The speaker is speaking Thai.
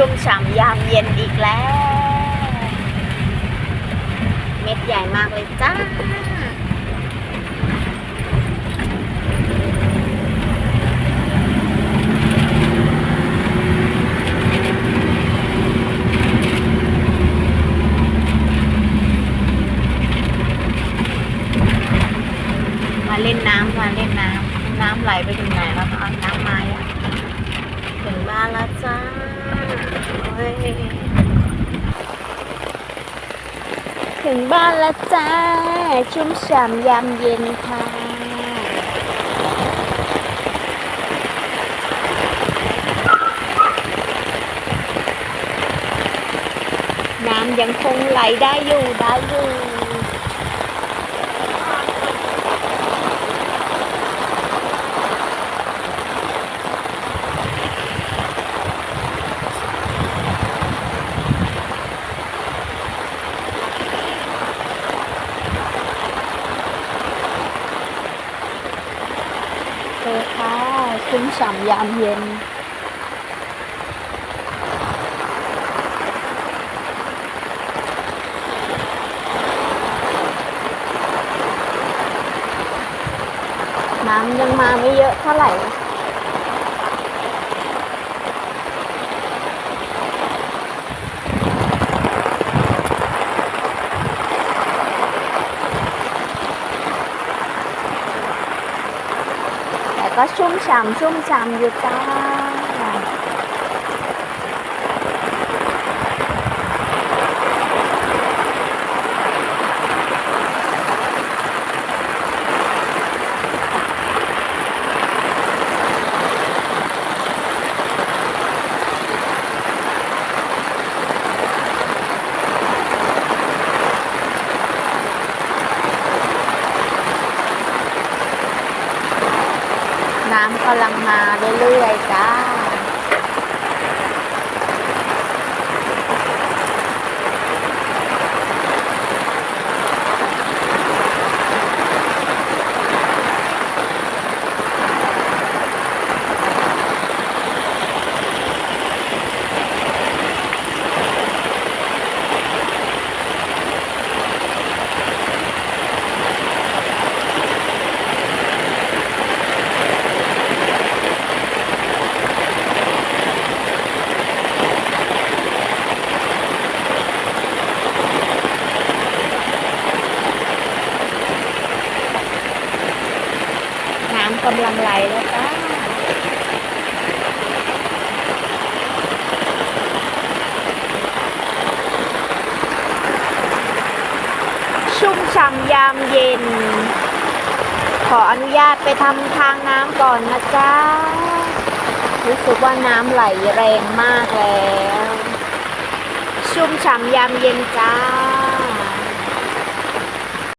ชุ่มฉ่ำยามเย็นอีกแล้ว เม็ดใหญ่มากเลยจ้ามาเล่นน้ำมาเล่นน้ำ น้ำไหลไปถึงไหนแล้วคะน้ำมาอะถึงบ้านแล้วจ้าเฮ้ยถึง บ้านแล้วจ้า ชุ่มฉ่ำยามเย็นค่ะ น้ำยังคงไหลได้อยู่ได้อยู่ โอเคค่ะ ชุ่มฉ่ำยามเย็นน้ำยังมาไม่เยอะเท่าไหร่นะแต่ ก็ชุ่มฉ่ำชุ่มฉ่ำอยู่จ้า น้ำกำลังมาเรื่อยๆจ้า น้ำ กำลังไหลแล้วจ้าชุ่มฉ่ำยามเย็น ขออนุญาตไปทำทางน้ำก่อนนะจ๊ะรู้สึกว่าน้ำไหลแรงมากแล้ว ชุ่มฉ่ำยามเย็นจ้า